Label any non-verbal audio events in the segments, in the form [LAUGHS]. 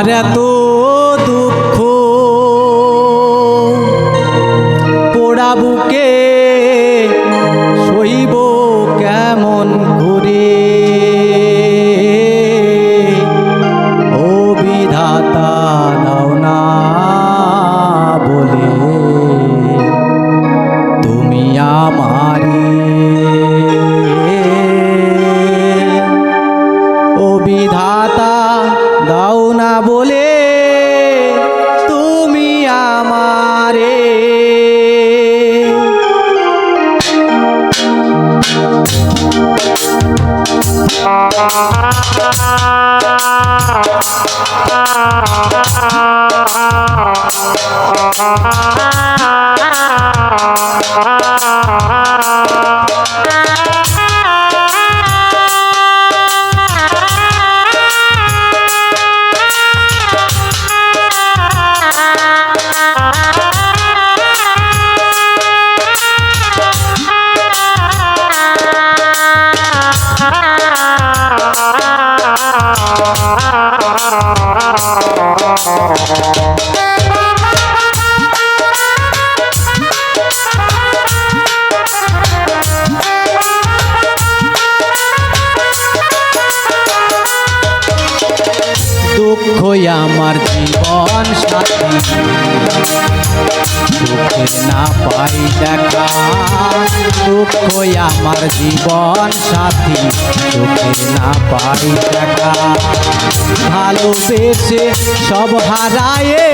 আমার এত আমার জীবন সাথী। সুখে না পাই দেখা দুঃখ আমার জীবন সাথী। সুখে না পাই দেখা, ভালোবেসে সব হারায়ে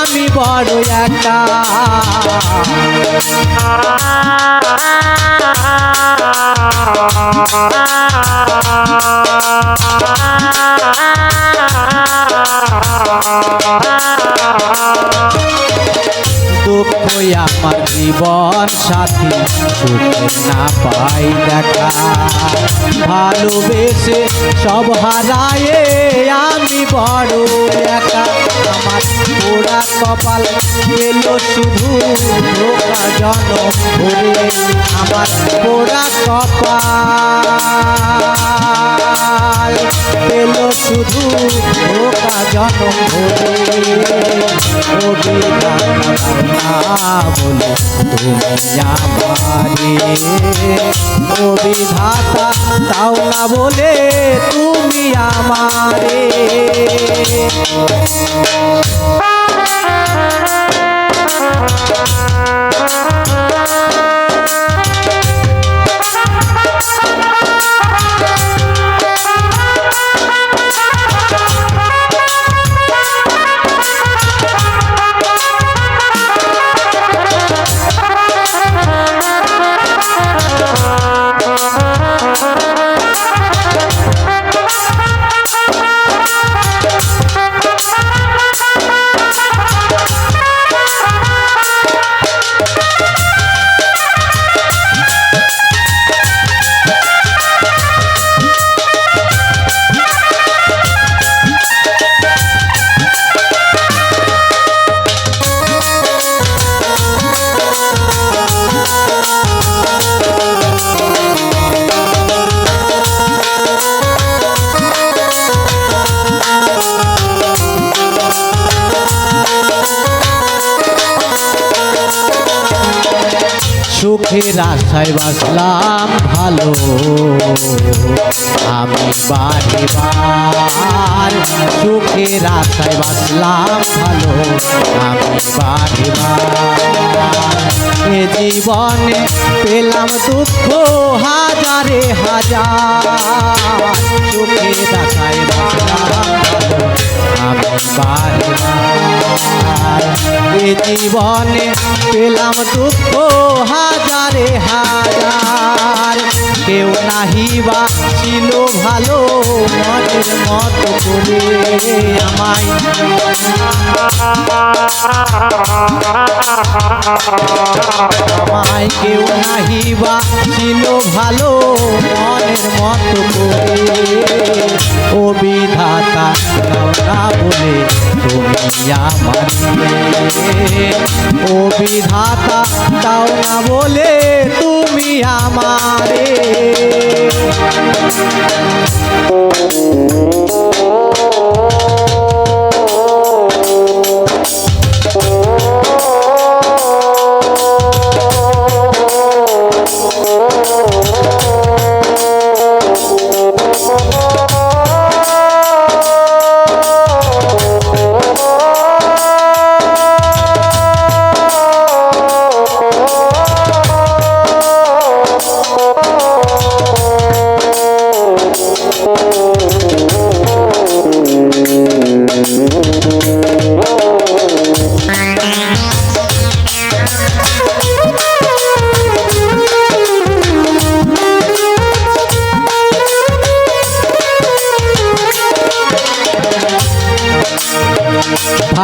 আমি বড় একা। [LAUGHS] দুঃখ আমার জীবন সাথী, সুখে না পাই দেখা। ভালোবেসে সব হারায়ে আমি বড় একা। আমার পোড়া কপাল এলো শুধু ধোকা জন ভরে আমার পোড়া কপাল এলো শুধু ধোকা জন ভরে বলে তুমি আমারে ও তাও না বলে তুমি আমারে সুখের আশায় বাসলাম ভালো। আমি বারে বার, সুখের আশায় বাসলাম ভালো। আমি বারে বার, এ জীবনে পেলাম দুঃখ হাজারে হাজার। সুখের আশায় বাসলাম ভালো। আমি এ জীবনে পেলাম দুঃখ হাজারে হাজার। কেউ নাহিবা ছিল ভালো, মনের মতো করে আমায়। আমায় কেউ নাহিবা ছিল ভালো, মনের মতো করে। ও বলে তুমি আমার ও বিধাতা দাও না বলে তুমি আমারে। ভাগ্য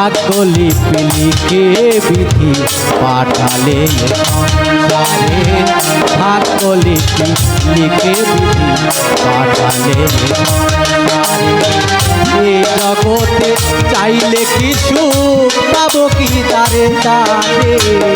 লিপি লিখে বিধি পাঠালে সংসারে ভাগ্য লিপি লিখে বিধি পাঠালে সংসারে জগতে চাইলে কিছু পাবো কি তারে তারে?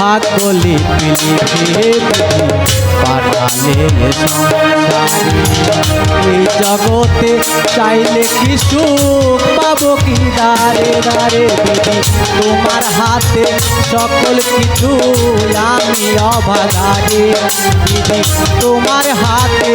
ভাগ্য লিপি লিখে পাঠালে এই জগতে চাইলে কি সুখ পাবো কি? দারে দারে দিদি, তোমার হাতে সকল কিছু আমি অবাধারে দিদি, তোমার হাতে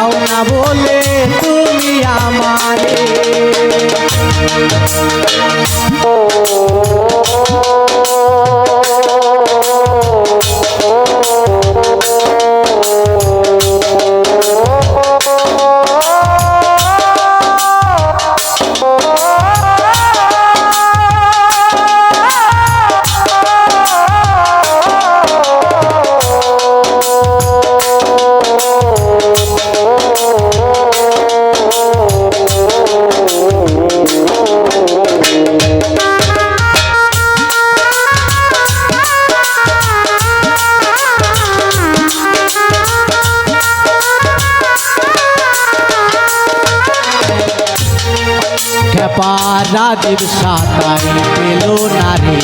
রাজীব সাতাই পেল নারী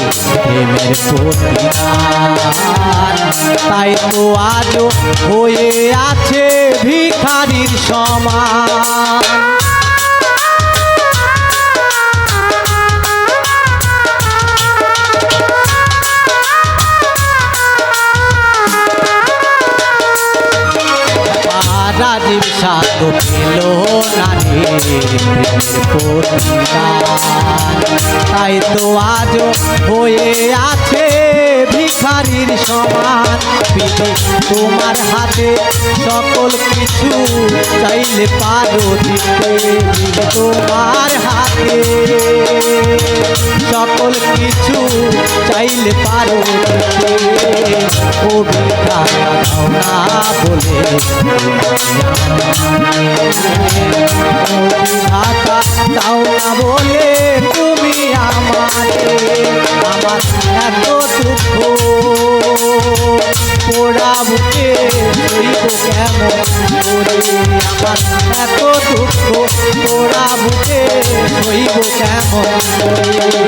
প্রেমের তাই তো আজও হয়ে আছে ভিখারির সমান। রাজীব সাত পেল তাই তো আজ হয়ে আছে ভিখারির সমান। তোমার হাতে সকল কিছু চাইলে পারো দিতে তোমার হাতে। সকল কিছু চাইলে পারো না বলে। সইব কেমন আমার এত দুঃখ তোরা বুকে সইব কেমন করে